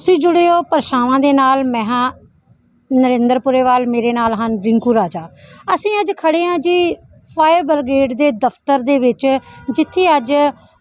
ਤੁਸੀਂ ਜੁੜੇ ਹੋ ਪਰਛਾਵਾਂ ਦੇ ਨਾਲ, ਮੈਂ ਹਾਂ ਨਰਿੰਦਰ ਪੁਰੇਵਾਲ, ਮੇਰੇ ਨਾਲ ਹਨ ਰਿੰਕੂ ਰਾਜਾ। ਅਸੀਂ ਅੱਜ ਖੜੇ ਹਾਂ ਜੀ ਫਾਇਰ ਬ੍ਰਿਗੇਡ ਦੇ ਦਫ਼ਤਰ ਦੇ ਵਿੱਚ, ਜਿੱਥੇ ਅੱਜ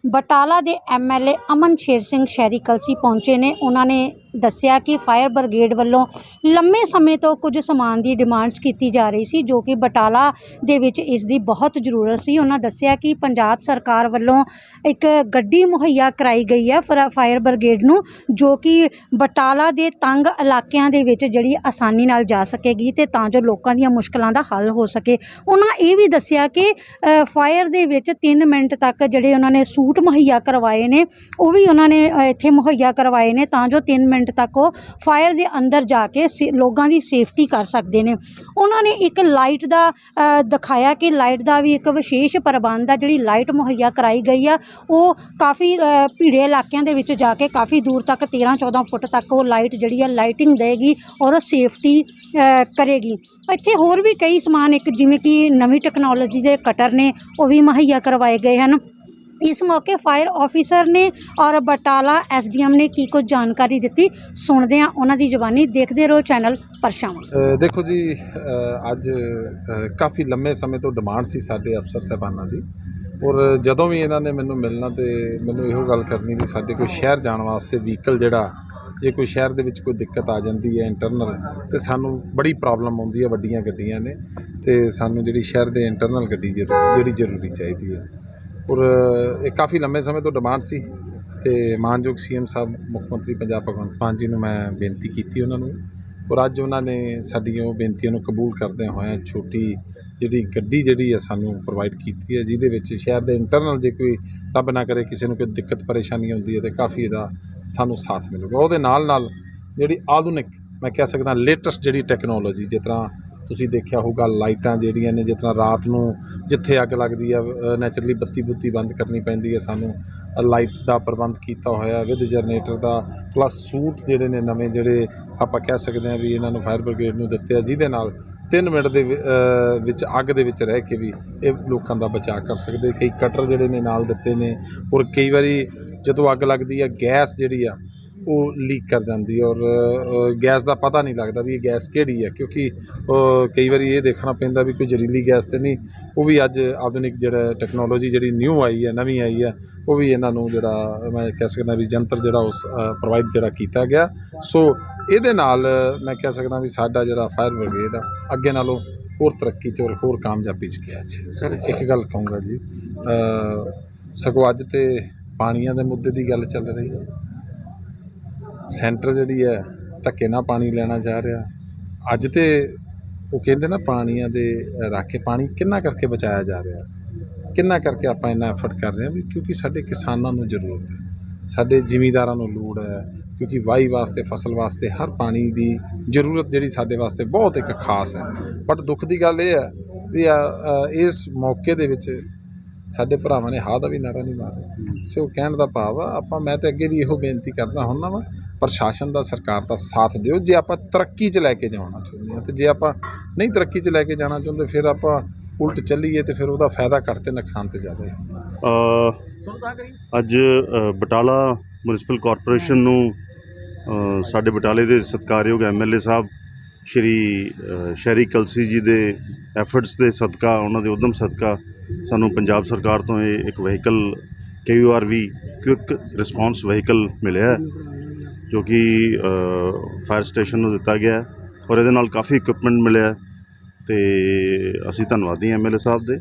ਬਟਾਲਾ ਦੇ ਐਮਐਲਏ ਅਮਨ ਸ਼ੇਰ ਸਿੰਘ ਸ਼ਹਿਰੀ ਕਲਸੀ ਪਹੁੰਚੇ ਨੇ। ਉਹਨਾਂ ਨੇ ਦੱਸਿਆ ਕਿ ਫਾਇਰ ਬ੍ਰਿਗੇਡ ਵੱਲੋਂ ਲੰਮੇ ਸਮੇਂ ਤੋਂ ਕੁਝ ਸਮਾਨ ਦੀ ਡਿਮਾਂਡਸ ਕੀਤੀ ਜਾ ਰਹੀ ਸੀ ਜੋ ਕਿ ਬਟਾਲਾ ਦੇ ਵਿੱਚ ਇਸ ਦੀ ਬਹੁਤ ਜ਼ਰੂਰਤ ਸੀ। ਉਹਨਾਂ ਦੱਸਿਆ ਕਿ ਪੰਜਾਬ ਸਰਕਾਰ ਵੱਲੋਂ ਇੱਕ ਗੱਡੀ ਮੁਹੱਈਆ ਕਰਾਈ ਗਈ ਹੈ ਫਰ ਫਾਇਰ ਬ੍ਰਿਗੇਡ ਨੂੰ ਜੋ ਕਿ ਬਟਾਲਾ ਦੇ ਤੰਗ ਇਲਾਕਿਆਂ ਦੇ ਵਿੱਚ ਜਿਹੜੀ ਆਸਾਨੀ ਨਾਲ ਜਾ ਸਕੇਗੀ ਤੇ ਤਾਂ ਜੋ ਲੋਕਾਂ ਦੀਆਂ ਮੁਸ਼ਕਲਾਂ ਦਾ ਹੱਲ ਹੋ ਸਕੇ। ਉਹਨਾਂ ਇਹ ਵੀ ਦੱਸਿਆ ਕਿ ਅ, ਫਾਇਰ ਦੇ ਵਿੱਚ 3 ਮਿੰਟ ਤੱਕ ਜਿਹੜੇ ਉਹਨਾਂ ਨੇ ਸੂਟ ਮੁਹੱਈਆ ਕਰਵਾਏ ਨੇ ਉਹ ਵੀ ਉਹਨਾਂ ਨੇ ਅ, ਇੱਥੇ ਮੁਹੱਈਆ ਕਰਵਾਏ ਨੇ ਤਾਂ ਜੋ 3 ਮਿੰਟ ਤੱਕ ਉਹ ਫਾਇਰ ਦੇ ਅੰਦਰ ਜਾ ਕੇ ਲੋਕਾਂ ਦੀ ਸੇਫਟੀ ਕਰ ਸਕਦੇ ਨੇ। ਉਹਨਾਂ ਨੇ ਇੱਕ ਲਾਈਟ ਦਾ ਦਿਖਾਇਆ ਕਿ ਲਾਈਟ ਦਾ ਵੀ ਇੱਕ ਵਿਸ਼ੇਸ਼ ਪ੍ਰਬੰਧ ਆ, ਜਿਹੜੀ ਲਾਈਟ ਮੁਹੱਈਆ ਕਰਾਈ ਗਈ ਆ। ਉਹ ਕਾਫੀ ਭੀੜੇ ਇਲਾਕਿਆਂ ਦੇ ਵਿੱਚ ਜਾ ਕੇ ਕਾਫੀ ਦੂਰ ਤੱਕ 13 14 ਫੁੱਟ ਤੱਕ ਉਹ ਲਾਈਟ ਜਿਹੜੀ ਆ ਲਾਈਟਿੰਗ ਦੇਗੀ ਔਰ ਸੇਫਟੀ ਕਰੇਗੀ। ਇੱਥੇ ਹੋਰ ਵੀ ਕਈ ਸਮਾਨ ਇੱਕ ਜਿਵੇਂ ਕਿ ਨਵੀਂ ਟੈਕਨੋਲੋਜੀ ਦੇ ਕਟਰ ਨੇ, ਉਹ ਵੀ ਮੁਹੱਈਆ ਕਰਵਾਏ ਗਏ ਹਨ। ਇਸ ਮੌਕੇ ਫਾਇਰ ਆਫੀਸਰ ਨੇ ਔਰ ਬਟਾਲਾ ਐਸਡੀਐਮ ਨੇ ਕੀ ਕੁਝ ਜਾਣਕਾਰੀ ਦਿੱਤੀ ਸੁਣਦੇ ਹਾਂ ਉਹਨਾਂ ਦੀ ਜ਼ੁਬਾਨੀ ਦੇਖਦੇ ਰਹੋ ਚੈਨਲ ਪਰਛਾਵਾਂ ਦੇਖੋ ਜੀ ਅੱਜ ਕਾਫੀ ਲੰਮੇ ਸਮੇਂ ਤੋਂ ਡਿਮਾਂਡ ਸੀ ਸਾਡੇ ਅਫਸਰ ਸਾਹਿਬਾਨਾਂ ਦੀ ਔਰ ਜਦੋਂ ਵੀ ਇਹਨਾਂ ਨੇ ਮੈਨੂੰ ਮਿਲਣਾ ਤੇ ਮੈਨੂੰ ਇਹੋ ਗੱਲ ਕਰਨੀ ਵੀ ਸਾਡੇ ਕੋਈ ਸ਼ਹਿਰ ਜਾਣ ਵਾਸਤੇ ਵਹੀਕਲ ਜਿਹੜਾ, ਜੇ ਕੋਈ ਸ਼ਹਿਰ ਦੇ ਵਿੱਚ ਕੋਈ ਦਿੱਕਤ ਆ ਜਾਂਦੀ ਹੈ ਇੰਟਰਨਲ ਤੇ ਸਾਨੂੰ ਬੜੀ ਪ੍ਰੋਬਲਮ ਆਉਂਦੀ ਹੈ ਵੱਡੀਆਂ ਗੱਡੀਆਂ ਨੇ ਤੇ ਸਾਨੂੰ ਜਿਹੜੀ ਸ਼ਹਿਰ ਦੇ ਇੰਟਰਨਲ ਗੱਡੀ ਜਿਹੜੀ ਜ਼ਰੂਰੀ ਚਾਹੀਦੀ ਹੈ। ਔਰ ਇਹ ਕਾਫੀ ਲੰਮੇ ਸਮੇਂ ਤੋਂ ਡਿਮਾਂਡ ਸੀ ਤੇ ਮਾਨਯੋਗ ਸੀਐਮ ਸਾਹਿਬ, ਮੁੱਖ ਮੰਤਰੀ ਪੰਜਾਬ ਭਗਵੰਤ ਮਾਨ ਜੀ ਨੂੰ ਮੈਂ ਬੇਨਤੀ ਕੀਤੀ ਉਹਨਾਂ ਨੂੰ। ਔਰ ਅੱਜ ਉਹਨਾਂ ਨੇ ਸਾਡੀਆਂ ਉਹ ਬੇਨਤੀਆਂ ਨੂੰ ਕਬੂਲ ਕਰਦਿਆਂ ਹੋਇਆਂ ਛੋਟੀ ਜਿਹੜੀ ਗੱਡੀ ਜਿਹੜੀ ਹੈ ਸਾਨੂੰ ਪ੍ਰੋਵਾਈਡ ਕੀਤੀ ਹੈ ਜਿਹਦੇ ਵਿੱਚ ਸ਼ਹਿਰ ਦੇ ਇੰਟਰਨਲ ਜੇ ਕੋਈ ਰੱਬ ਨਾ ਕਰੇ, ਕਿਸੇ ਨੂੰ ਕੋਈ ਦਿੱਕਤ, ਪਰੇਸ਼ਾਨੀ ਆਉਂਦੀ ਹੈ ਤੇ ਕਾਫੀ ਇਹਦਾ ਸਾਨੂੰ ਸਾਥ ਮਿਲੂਗਾ। ਉਹਦੇ ਨਾਲ ਨਾਲ ਜਿਹੜੀ ਆਧੁਨਿਕ, ਮੈਂ ਕਹਿ ਸਕਦਾ ਲੇਟੈਸਟ ਜਿਹੜੀ ਟੈਕਨੋਲੋਜੀ ਜਿਸ ਤਰ੍ਹਾਂ ਤੁਸੀਂ ਦੇਖਿਆ ਹੋਊਗਾ, ਲਾਈਟਾਂ ਜਿਹੜੀਆਂ ਨੇ, ਜਿਸ ਤਰ੍ਹਾਂ ਰਾਤ ਨੂੰ ਜਿੱਥੇ ਅੱਗ ਲੱਗਦੀ ਆ ਨੈਚੁਰਲੀ ਬੱਤੀ ਬੁੱਤੀ ਬੰਦ ਕਰਨੀ ਪੈਂਦੀ ਹੈ ਸਾਨੂੰ। ਲਾਈਟ ਦਾ ਪ੍ਰਬੰਧ ਕੀਤਾ ਹੋਇਆ ਵਿਦ ਜਨਰੇਟਰ ਦਾ ਪਲੱਸ ਸੂਟ ਜਿਹੜੇ ਨੇ, ਨਵੇਂ ਜਿਹੜੇ ਆਪਾਂ ਕਹਿ ਸਕਦੇ ਹਾਂ ਵੀ ਇਹਨਾਂ ਨੂੰ ਫਾਇਰ ਬ੍ਰਿਗੇਡ ਨੂੰ ਦਿੱਤੇ ਆ, ਜਿਹਦੇ ਨਾਲ 3 ਮਿੰਟ ਦੇ ਵਿੱਚ ਅੱਗ ਦੇ ਵਿੱਚ ਰਹਿ ਕੇ ਵੀ ਇਹ ਲੋਕਾਂ ਦਾ ਬਚਾਅ ਕਰ ਸਕਦੇ। ਕਈ ਕਟਰ ਜਿਹੜੇ ਨੇ ਨਾਲ ਦਿੱਤੇ ਨੇ, ਔਰ ਕਈ ਵਾਰੀ ਜਦੋਂ ਅੱਗ ਲੱਗਦੀ ਆ, ਗੈਸ ਜਿਹੜੀ ਆ ਉਹ ਲੀਕ ਕਰ ਜਾਂਦੀ ਔਰ ਗੈਸ ਦਾ ਪਤਾ ਨਹੀਂ ਲੱਗਦਾ ਵੀ ਇਹ ਗੈਸ ਕਿਹੜੀ ਹੈ ਕਿਉਂਕਿ ਕਈ ਵਾਰੀ ਇਹ ਦੇਖਣਾ ਪੈਂਦਾ ਵੀ ਕੋਈ ਜ਼ਹਿਰੀਲੀ ਗੈਸ ਤੇ ਨਹੀਂ ਉਹ ਵੀ ਅੱਜ ਆਧੁਨਿਕ ਜਿਹੜਾ ਟੈਕਨੋਲੋਜੀ ਜਿਹੜੀ ਨਿਊ ਆਈ ਹੈ ਨਵੀਂ ਆਈ ਹੈ ਉਹ ਵੀ ਇਹਨਾਂ ਨੂੰ ਜਿਹੜਾ ਮੈਂ ਕਹਿ ਸਕਦਾ ਵੀ ਜੰਤਰ ਜਿਹੜਾ ਉਸ ਪ੍ਰੋਵਾਈਡ ਜਿਹੜਾ ਕੀਤਾ ਗਿਆ। ਸੋ ਇਹਦੇ ਨਾਲ ਮੈਂ ਕਹਿ ਸਕਦਾ ਵੀ ਸਾਡਾ ਜਿਹੜਾ ਫਾਇਰ ਬ੍ਰਿਗੇਡ ਆ ਅੱਗੇ ਨਾਲੋਂ ਹੋਰ ਤਰੱਕੀ 'ਚ ਹੋਰ ਕਾਮਯਾਬੀ 'ਚ ਗਿਆ ਜੀ। ਸਰ ਇੱਕ ਗੱਲ ਕਹੂੰਗਾ ਜੀ ਸਗੋਂ ਅੱਜ ਤੇ ਪਾਣੀਆਂ ਦੇ ਮੁੱਦੇ ਦੀ ਗੱਲ ਚੱਲ ਰਹੀ ਹੈ। ਸੈਂਟਰ ਜਿਹੜੀ ਹੈ, ਧੱਕੇ ਨਾਲ ਪਾਣੀ ਲੈਣਾ ਜਾ ਰਿਹਾ। ਅੱਜ ਤੇ ਉਹ ਕਹਿੰਦੇ ਨਾ ਪਾਣੀਆਂ ਦੇ ਰੱਖ ਕੇ ਪਾਣੀ ਕਿੰਨਾ ਕਰਕੇ ਬਚਾਇਆ ਜਾ ਰਿਹਾ? ਕਿੰਨਾ ਕਰਕੇ ਆਪਾਂ ਇੰਨਾ ਐਫਰਟ ਕਰ ਰਹੇ ਹਾਂ ਵੀ ਕਿਉਂਕਿ ਸਾਡੇ ਕਿਸਾਨਾਂ ਨੂੰ ਜ਼ਰੂਰਤ ਹੈ। ਸਾਡੇ ਜ਼ਿਮੀਂਦਾਰਾਂ ਨੂੰ ਲੋੜ ਹੈ, ਕਿਉਂਕਿ ਵਾਈ ਵਾਸਤੇ, ਫਸਲ ਵਾਸਤੇ ਹਰ ਪਾਣੀ ਦੀ ਜ਼ਰੂਰਤ ਜਿਹੜੀ ਸਾਡੇ ਵਾਸਤੇ ਬਹੁਤ ਇੱਕ ਖਾਸ ਹੈ। ਬਟ ਦੁੱਖ ਦੀ ਗੱਲ ਇਹ ਹੈ ਵੀ ਇਸ ਮੌਕੇ ਦੇ ਵਿੱਚ ਸਾਡੇ ਭਰਾਵਾਂ ਨੇ ਹਾਂ ਦਾ ਵੀ ਨਾਰਾ ਨਹੀਂ ਮਾਰਿਆ। ਸੋ ਕਹਿਣ ਦਾ ਭਾਵ ਆ ਆਪਾਂ ਮੈਂ ਤੇ ਅੱਗੇ ਵੀ ਇਹੋ ਬੇਨਤੀ ਕਰਦਾ ਹੁੰਦਾ ਵਾਂ ਪ੍ਰਸ਼ਾਸਨ ਦਾ ਸਰਕਾਰ ਦਾ ਸਾਥ ਦਿਓ। ਜੇ ਆਪਾਂ ਤਰੱਕੀ 'ਚ ਲੈ ਕੇ ਜਾਣਾ ਚਾਹੁੰਦੇ ਹਾਂ ਤੇ ਜੇ ਆਪਾਂ ਨਹੀਂ ਤਰੱਕੀ 'ਚ ਲੈ ਕੇ ਜਾਣਾ ਚਾਹੁੰਦੇ ਫਿਰ ਆਪਾਂ ਉਲਟ ਚੱਲੀਏ ਤੇ ਫਿਰ ਉਹਦਾ ਫਾਇਦਾ ਘੱਟ ਤੇ ਨੁਕਸਾਨ ਤੇ ਜ਼ਿਆਦਾ ਹੀ ਹੁੰਦਾ। ਅ, ਅੱਜ ਬਟਾਲਾ ਮਿਊਨਿਸਪਲ ਕਾਰਪੋਰੇਸ਼ਨ ਨੂੰ ਸਾਡੇ ਬਟਾਲੇ ਦੇ ਸਤਿਕਾਰਯੋਗ ਐਮਐਲਏ ਸਾਹਿਬ ਸ਼੍ਰੀ ਸ਼ਹਿਰੀ ਕਲਸੀ ਜੀ ਦੇ ਐਫਰਟਸ ਦੇ ਸਦਕਾ, ਉਹਨਾਂ ਦੇ ਉਦਮ ਸਦਕਾ ਸਾਨੂੰ ਪੰਜਾਬ ਸਰਕਾਰ ਤੋਂ ਇਹ ਇੱਕ vehicle KURV quick response vehicle ਮਿਲਿਆ ਜੋ ਕਿ ਫਾਇਰ ਸਟੇਸ਼ਨ ਨੂੰ ਦਿੱਤਾ ਗਿਆ ਔਰ ਇਹਦੇ ਨਾਲ ਕਾਫੀ ਇਕਵਿਪਮੈਂਟ ਮਿਲਿਆ ਹੈ ਤੇ ਅਸੀਂ ਧੰਨਵਾਦੀ ਐਮਐਲਏ ਸਾਹਿਬ ਦੇ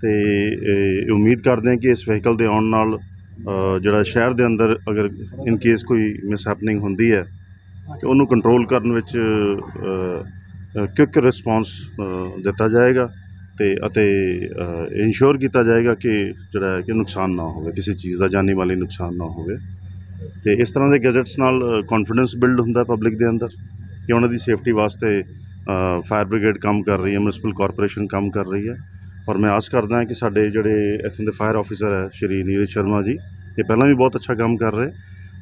ਤੇ ਉਮੀਦ ਕਰਦੇ ਹਾਂ ਕਿ ਇਸ ਵਹੀਕਲ ਦੇ ਆਉਣ ਨਾਲ ਜਿਹੜਾ ਸ਼ਹਿਰ ਦੇ ਅੰਦਰ ਅਗਰ ਇਨ ਕੇਸ ਕੋਈ ਮਿਸਹੈਪਨਿੰਗ ਹੁੰਦੀ ਹੈ ਤੇ ਉਹਨੂੰ ਕੰਟਰੋਲ ਕਰਨ ਵਿੱਚ ਕੁਇਕ ਰਿਸਪੌਂਸ ਦਿੱਤਾ ਜਾਏਗਾ ਤੇ ਅਤੇ ਇਨਸ਼ੋਰ ਕੀਤਾ ਜਾਏਗਾ ਕਿ ਜਿਹੜਾ ਹੈ ਕਿ ਨੁਕਸਾਨ ਨਾ ਹੋਵੇ, ਕਿਸੇ ਚੀਜ਼ ਦਾ, ਜਾਨੀ ਮਾਲੀ ਨੁਕਸਾਨ ਨਾ ਹੋਵੇ। ਤੇ ਇਸ ਤਰ੍ਹਾਂ ਦੇ ਗੈਜਟਸ ਨਾਲ ਕੌਨਫੀਡੈਂਸ ਬਿਲਡ ਹੁੰਦਾ ਪਬਲਿਕ ਦੇ ਅੰਦਰ ਕਿ ਉਹਨਾਂ ਦੀ ਸੇਫਟੀ ਵਾਸਤੇ ਫਾਇਰ ਬ੍ਰਿਗੇਡ ਕੰਮ ਕਰ ਰਹੀ ਹੈ ਮਿਊਨਿਸਪਲ ਕਾਰਪੋਰੇਸ਼ਨ ਕੰਮ ਕਰ ਰਹੀ ਹੈ। ਔਰ ਮੈਂ ਆਸ ਕਰਦਾ ਹਾਂ ਕਿ ਸਾਡੇ ਜਿਹੜੇ ਇੱਥੋਂ ਦੇ ਫਾਇਰ ਆਫੀਸਰ ਹੈ, ਸ਼੍ਰੀ ਨੀਰਜ ਸ਼ਰਮਾ ਜੀ, ਇਹ ਪਹਿਲਾਂ ਵੀ ਬਹੁਤ ਅੱਛਾ ਕੰਮ ਕਰ ਰਹੇ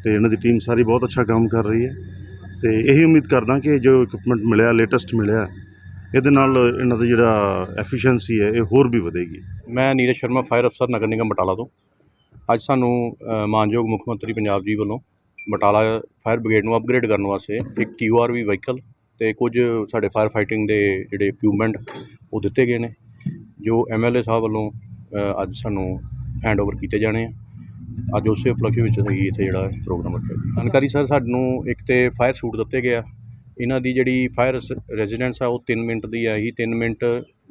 ਤੇ ਇਹਨਾਂ ਦੀ ਟੀਮ ਸਾਰੀ ਬਹੁਤ ਅੱਛਾ ਕੰਮ ਕਰ ਰਹੀ ਹੈ। ਤੇ ਇਹੀ ਉਮੀਦ ਕਰਦਾ ਕਿ ਜੋ ਇਕਵਿਪਮੈਂਟ ਮਿਲਿਆ ਲੇਟੈਸਟ ਮਿਲਿਆ, ਇਹਦੇ ਨਾਲ ਇਹਨਾਂ ਦਾ ਜਿਹੜਾ ਐਫੀਸ਼ੀਐਂਸੀ ਹੈ, ਇਹ ਹੋਰ ਵੀ ਵਧੇਗੀ। ਮੈਂ ਨੀਰਜ ਸ਼ਰਮਾ ਫਾਇਰ ਅਫਸਰ ਨਗਰ ਨਿਗਮ ਬਟਾਲਾ ਤੋਂ। ਅੱਜ ਸਾਨੂੰ ਮਾਨਯੋਗ ਮੁੱਖ ਮੰਤਰੀ ਪੰਜਾਬ ਜੀ ਵੱਲੋਂ ਬਟਾਲਾ ਫਾਇਰ ਬ੍ਰਿਗੇਡ ਨੂੰ ਅਪਗ੍ਰੇਡ ਕਰਨ ਵਾਸਤੇ ਇੱਕ ਕਿਊਆਰਵੀ ਵਹੀਕਲ ਤੇ ਕੁਝ ਸਾਡੇ ਫਾਇਰ ਫਾਈਟਿੰਗ ਦੇ ਜਿਹੜੇ ਇਕਵਿਪਮੈਂਟ ਉਹ ਦਿੱਤੇ ਗਏ ਨੇ, ਜੋ ਐਮਐਲਏ ਸਾਹਿਬ ਵੱਲੋਂ ਅੱਜ ਸਾਨੂੰ ਹੈਂਡਓਵਰ ਕੀਤੇ ਜਾਣੇ ਆ। ਅੱਜ ਉਸੇ ਉਪਲਕਸ਼ ਵਿੱਚ ਅਸੀਂ ਇੱਥੇ ਜਿਹੜਾ ਪ੍ਰੋਗਰਾਮ ਰੱਖਿਆ ਜਾਣਕਾਰੀ ਸਰ ਸਾਨੂੰ ਇੱਕ ਤੇ ਫਾਇਰ ਸੂਟ ਦਿੱਤੇ ਗਿਆ ਇਹਨਾਂ ਦੀ ਜਿਹੜੀ ਫਾਇਰ ਰੈਜ਼ੀਡੈਂਸ ਆ, ਉਹ 3 ਮਿੰਟ ਦੀ ਆ। ਹੀ 3 ਮਿੰਟ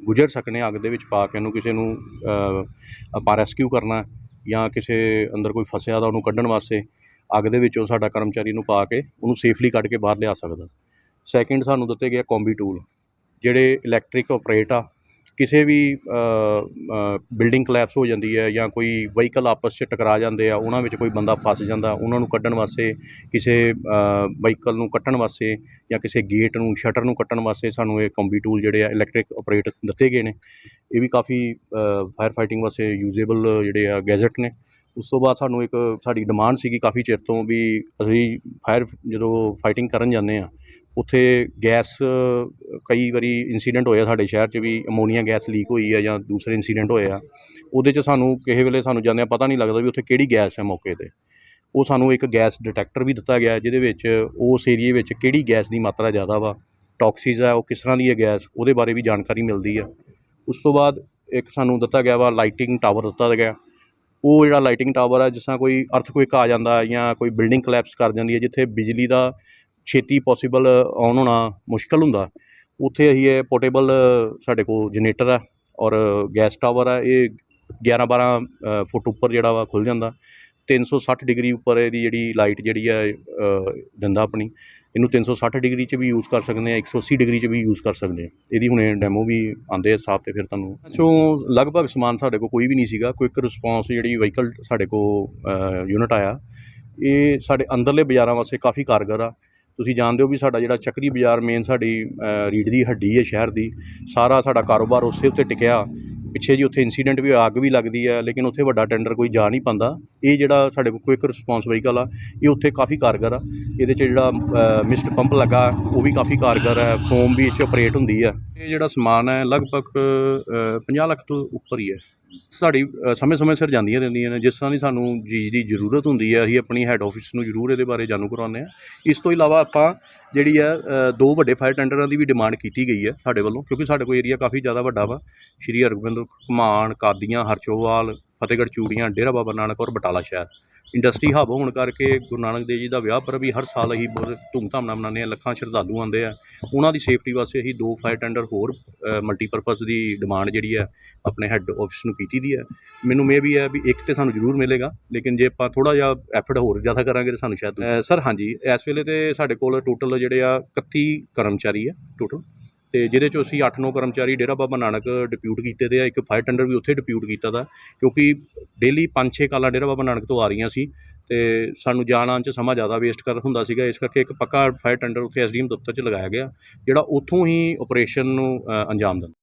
ਗੁਜ਼ਰ ਸਕਨੇ ਅੱਗ ਦੇ ਵਿੱਚ ਪਾ ਕੇ ਇਹਨੂੰ ਕਿਸੇ ਨੂੰ ਆਪਾਂ ਰੈਸਕਿਊ ਕਰਨਾ ਜਾਂ ਕਿਸੇ ਅੰਦਰ ਕੋਈ ਫਸਿਆ ਦਾ ਉਹਨੂੰ ਕੱਢਣ ਵਾਸਤੇ ਅੱਗ ਦੇ ਵਿੱਚੋਂ ਸਾਡਾ ਕਰਮਚਾਰੀ ਨੂੰ ਪਾ ਕੇ ਉਹਨੂੰ ਸੇਫਲੀ ਕੱਢ ਕੇ ਬਾਹਰ ਲਿਆ ਸਕਦਾ। ਸੈਕਿੰਡ ਸਾਨੂੰ ਦਿੱਤੇ ਗਿਆ ਕੌਂਬੀ ਟੂਲ ਜਿਹੜੇ ਇਲੈਕਟ੍ਰਿਕ ਆਪਰੇਟ ਆ ਕਿਸੇ ਵੀ ਬਿਲਡਿੰਗ ਕਲੈਪਸ ਹੋ ਜਾਂਦੀ ਹੈ ਜਾਂ ਕੋਈ ਵਹੀਕਲ ਆਪਸ 'ਚ ਟਕਰਾ ਜਾਂਦੇ ਆ, ਉਹਨਾਂ ਵਿੱਚ ਕੋਈ ਬੰਦਾ ਫਸ ਜਾਂਦਾ, ਉਹਨਾਂ ਨੂੰ ਕੱਢਣ ਵਾਸਤੇ, ਕਿਸੇ ਵਹੀਕਲ ਨੂੰ ਕੱਟਣ ਵਾਸਤੇ ਜਾਂ ਕਿਸੇ ਗੇਟ ਨੂੰ ਸ਼ਟਰ ਨੂੰ ਕੱਟਣ ਵਾਸਤੇ ਸਾਨੂੰ ਇਹ ਕੰਬੀ ਟੂਲ ਜਿਹੜੇ ਆ ਇਲੈਕਟ੍ਰਿਕ ਆਪਰੇਟ ਦਿੱਤੇ ਗਏ ਨੇ। ਇਹ ਵੀ ਕਾਫੀ ਫਾਇਰ ਫਾਈਟਿੰਗ ਵਾਸਤੇ ਯੂਜ਼ੇਬਲ ਜਿਹੜੇ ਆ ਗੈਜਟ ਨੇ। ਉਸ ਤੋਂ ਬਾਅਦ ਸਾਨੂੰ ਇੱਕ ਸਾਡੀ ਡਿਮਾਂਡ ਸੀਗੀ ਕਾਫੀ ਚਿਰ ਤੋਂ ਵੀ ਅਸੀਂ ਫਾਇਰ ਜਦੋਂ ਫਾਈਟਿੰਗ ਕਰਨ ਜਾਂਦੇ ਆ ਉੱਥੇ ਗੈਸ, ਕਈ ਵਾਰੀ ਇੰਸੀਡੈਂਟ ਹੋਇਆ ਸਾਡੇ ਸ਼ਹਿਰ 'ਚ ਵੀ ਅਮੋਨੀਆ ਗੈਸ ਲੀਕ ਹੋਈ ਹੈ ਜਾਂ ਦੂਸਰੇ ਇੰਸੀਡੈਂਟ ਹੋਏ ਆ, ਉਹਦੇ 'ਚ ਸਾਨੂੰ ਕਿਸੇ ਵੇਲੇ ਸਾਨੂੰ ਜਾਂਦਿਆਂ ਪਤਾ ਨਹੀਂ ਲੱਗਦਾ ਵੀ ਉੱਥੇ ਕਿਹੜੀ ਗੈਸ ਹੈ ਮੌਕੇ ਤੇ। ਉਹ ਸਾਨੂੰ ਇੱਕ ਗੈਸ ਡਿਟੈਕਟਰ ਵੀ ਦਿੱਤਾ ਗਿਆ, ਜਿਹਦੇ ਵਿੱਚ ਉਸ ਏਰੀਏ ਵਿੱਚ ਕਿਹੜੀ ਗੈਸ ਦੀ ਮਾਤਰਾ ਜ਼ਿਆਦਾ ਵਾ ਟੌਕਸਿਸ ਹੈ ਉਹ ਕਿਸ ਤਰ੍ਹਾਂ ਦੀ ਹੈ ਗੈਸ, ਉਹਦੇ ਬਾਰੇ ਵੀ ਜਾਣਕਾਰੀ ਮਿਲਦੀ ਹੈ ਉਸ ਤੋਂ ਬਾਅਦ ਇੱਕ ਸਾਨੂੰ ਦਿੱਤਾ ਗਿਆ ਵਾ ਲਾਈਟਿੰਗ ਟਾਵਰ ਦਿੱਤਾ ਗਿਆ। ਉਹ ਜਿਹੜਾ ਲਾਈਟਿੰਗ ਟਾਵਰ ਹੈ ਜਿਸ ਤਰ੍ਹਾਂ ਕੋਈ ਅਰਥਕੁਇਕ ਆ ਜਾਂਦਾ ਜਾਂ ਕੋਈ ਬਿਲਡਿੰਗ ਕਲੈਪਸ ਕਰ ਜਾਂਦੀ ਹੈ ਜਿੱਥੇ ਬਿਜਲੀ ਦਾ ਛੇਤੀ ਪੋਸੀਬਲ ਆਨ ਹੋਣਾ ਮੁਸ਼ਕਲ ਹੁੰਦਾ। ਉੱਥੇ ਅਸੀਂ ਇਹ ਪੋਰਟੇਬਲ ਸਾਡੇ ਕੋਲ ਜਨਰੇਟਰ ਆ ਔਰ ਗੈਸ ਟਾਵਰ ਆ, ਇਹ 11 12 ਫੁੱਟ ਉੱਪਰ ਜਿਹੜਾ ਵਾ ਖੁੱਲ ਜਾਂਦਾ। 360 ਡਿਗਰੀ ਉੱਪਰ ਇਹਦੀ ਜਿਹੜੀ ਲਾਈਟ ਜਿਹੜੀ ਹੈ ਦਿੰਦਾ ਆਪਣੀ। ਇਹਨੂੰ 360 ਡਿਗਰੀ 'ਚ ਵੀ ਯੂਜ਼ ਕਰ ਸਕਦੇ ਆ 180 ਡਿਗਰੀ 'ਚ ਵੀ ਯੂਜ਼ ਕਰ ਸਕਦੇ ਆ ਇਹਦੀ ਹੁਣੇ ਡੈਮੋ ਵੀ ਆਂਦੇ ਆ ਸਾਫ਼ ਤੇ ਫਿਰ ਤੁਹਾਨੂੰ। ਸੋ ਲਗਭਗ ਸਮਾਨ ਸਾਡੇ ਕੋਲ ਕੋਈ ਵੀ ਨਹੀਂ ਸੀਗਾ ਕੁਇਕ ਰਿਸਪੌਂਸ ਜਿਹੜੀ ਵਹੀਕਲ ਸਾਡੇ ਕੋਲ ਯੂਨਿਟ ਆਇਆ। ਇਹ ਸਾਡੇ ਅੰਦਰਲੇ ਬਾਜ਼ਾਰਾਂ ਵਾਸਤੇ ਕਾਫੀ ਕਾਰਗਰ ਆ। ਤੁਸੀਂ ਜਾਣਦੇ ਹੋ ਵੀ ਸਾਡਾ ਜਿਹੜਾ ਚੱਕਰੀ ਬਾਜ਼ਾਰ ਮੇਨ ਸਾਡੀ ਅ, ਰੀੜ੍ਹ ਦੀ ਹੱਡੀ ਹੈ ਸ਼ਹਿਰ ਦੀ ਸਾਰਾ ਸਾਡਾ ਕਾਰੋਬਾਰ ਉਸੇ ਉੱਤੇ ਟਿਕਿਆ। ਪਿੱਛੇ ਜੀ ਉੱਥੇ ਇਨਸੀਡੈਂਟ ਵੀ ਹੋਇਆ, ਅੱਗ ਵੀ ਲੱਗਦੀ ਹੈ ਲੇਕਿਨ ਉੱਥੇ ਵੱਡਾ ਟੈਂਡਰ ਕੋਈ ਜਾ ਨਹੀਂ ਪਾਉਂਦਾ। ਇਹ ਜਿਹੜਾ ਸਾਡੇ ਕੋਲ ਕੁਇਕ ਰਿਸਪੌਂਸ ਵਹੀਕਲ ਆ ਇਹ ਉੱਥੇ ਕਾਫੀ ਕਾਰਗਰ ਆ। ਇਹਦੇ 'ਚ ਜਿਹੜਾ ਮਿਸਟ ਪੰਪ ਲੱਗਾ ਉਹ ਵੀ ਕਾਫੀ ਕਾਰਗਰ ਹੈ। ਫੋਮ ਵੀ ਇਹ 'ਚ ਆਪਰੇਟ ਹੁੰਦੀ ਹੈ। ਇਹ ਜਿਹੜਾ ਸਮਾਨ ਹੈ ਲਗਭਗ ਅ, 50 ਲੱਖ ਤੋਂ ਉੱਪਰ ਹੀ ਹੈ। ਸਾਡੀ ਸਮੇਂ-ਸਮੇਂ ਸਿਰ ਜਾਂਦੀਆਂ ਰਹਿੰਦੀਆਂ ਨੇ। ਜਿਸ ਤਰ੍ਹਾਂ ਦੀ ਸਾਨੂੰ ਚੀਜ਼ ਦੀ ਜ਼ਰੂਰਤ ਹੁੰਦੀ ਹੈ ਅਸੀਂ ਆਪਣੀ ਹੈੱਡ ਆਫਿਸ ਨੂੰ ਜ਼ਰੂਰ ਇਹਦੇ ਬਾਰੇ ਜਾਣੂ ਕਰਵਾਉਂਦੇ ਹਾਂ ਇਸ ਤੋਂ ਇਲਾਵਾ ਆਪਾਂ ਜਿਹੜੀ ਹੈ ਦੋ ਵੱਡੇ ਫਾਇਰ ਟੈਂਡਰਾਂ ਦੀ ਵੀ ਡਿਮਾਂਡ ਕੀਤੀ ਗਈ ਹੈ ਸਾਡੇ ਵੱਲੋਂ, ਕਿਉਂਕਿ ਸਾਡੇ ਕੋਲ ਏਰੀਆ ਕਾਫੀ ਜ਼ਿਆਦਾ ਵੱਡਾ ਵਾ। ਸ਼੍ਰੀ ਹਰਗੋਬਿੰਦ ਘੁਮਾਣ ਕਾਦੀਆਂ, ਹਰਚੋਵਾਲ, ਫਤਿਹਗੜ੍ਹ ਚੂੜੀਆਂ, ਡੇਰਾ ਬਾਬਾ ਨਾਨਕ ਔਰ ਬਟਾਲਾ ਸ਼ਹਿਰ। ਇੰਡਸਟਰੀ ਹੱਬ ਹੋਣ ਕਰਕੇ ਗੁਰੂ ਨਾਨਕ ਦੇਵ ਜੀ ਦਾ ਵਿਆਹ ਪਰ ਵੀ ਹਰ ਸਾਲ ਅਸੀਂ ਬਹੁਤ ਧੂਮਧਾਮ ਨਾਲ ਮਨਾਉਂਦੇ ਹਾਂ, ਲੱਖਾਂ ਸ਼ਰਧਾਲੂ ਆਉਂਦੇ ਆ। ਉਹਨਾਂ ਦੀ ਸੇਫਟੀ ਵਾਸਤੇ ਅਸੀਂ ਦੋ ਫਾਇਰ ਟੈਂਡਰ ਹੋਰ ਮਲਟੀਪਰਪਸ ਦੀ ਡਿਮਾਂਡ ਜਿਹੜੀ ਆ ਆਪਣੇ ਹੈੱਡ ਆਫਿਸ ਨੂੰ ਕੀਤੀ ਦੀ ਹੈ। ਮੈਨੂੰ ਮੇ ਵੀ ਹੈ ਵੀ ਇੱਕ ਤੇ ਸਾਨੂੰ ਜ਼ਰੂਰ ਮਿਲੇਗਾ, ਲੇਕਿਨ ਜੇ ਆਪਾਂ ਥੋੜਾ ਜਿਹਾ ਐਫਰਟ ਹੋਰ ਜ਼ਿਆਦਾ ਕਰਾਂਗੇ ਤਾਂ ਸਾਨੂੰ ਸ਼ਾਇਦ ਸਰ, ਹਾਂਜੀ, ਇਸ ਵੇਲੇ ਤੇ ਸਾਡੇ ਕੋਲ ਟੋਟਲ ਜਿਹੜੇ ਆ 31 ਕਰਮਚਾਰੀ ਆ ਟੋਟਲ ਤੇ ਜਿਹਦੇ ਚੋਂ ਅਸੀਂ 8-9 ਕਰਮਚਾਰੀ ਡੇਰਾ ਬਾਬਾ ਨਾਨਕ ਡਿਪਿਊਟ ਕੀਤੇ ਦੇ ਆ, ਇੱਕ ਫਾਇਰ ਟੈਂਡਰ ਵੀ ਉੱਥੇ ਡਿਪਿਊਟ ਕੀਤਾ ਦਾ, ਕਿਉਂਕਿ ਡੇਲੀ 5-6 ਕਾਲਾਂ ਡੇਰਾ ਬਾਬਾ ਨਾਨਕ ਤੋਂ ਆ ਰਹੀਆਂ ਸੀ ਤੇ ਸਾਨੂੰ ਜਾਣ ਆਉਣ 'ਚ ਸਮਾਂ ਜ਼ਿਆਦਾ ਵੇਸਟ ਕਰ ਹੁੰਦਾ ਸੀਗਾ, ਇਸ ਕਰਕੇ ਇੱਕ ਪੱਕਾ ਫਾਇਰ ਟੈਂਡਰ ਉੱਥੇ ਐਸਡੀਐਮ ਦਫ਼ਤਰ 'ਚ ਲਗਾਇਆ ਗਿਆ, ਜਿਹੜਾ ਉੱਥੋਂ ਹੀ ਆਪਰੇਸ਼ਨ ਨੂੰ ਅੰਜਾਮ ਦਿੰਦਾ।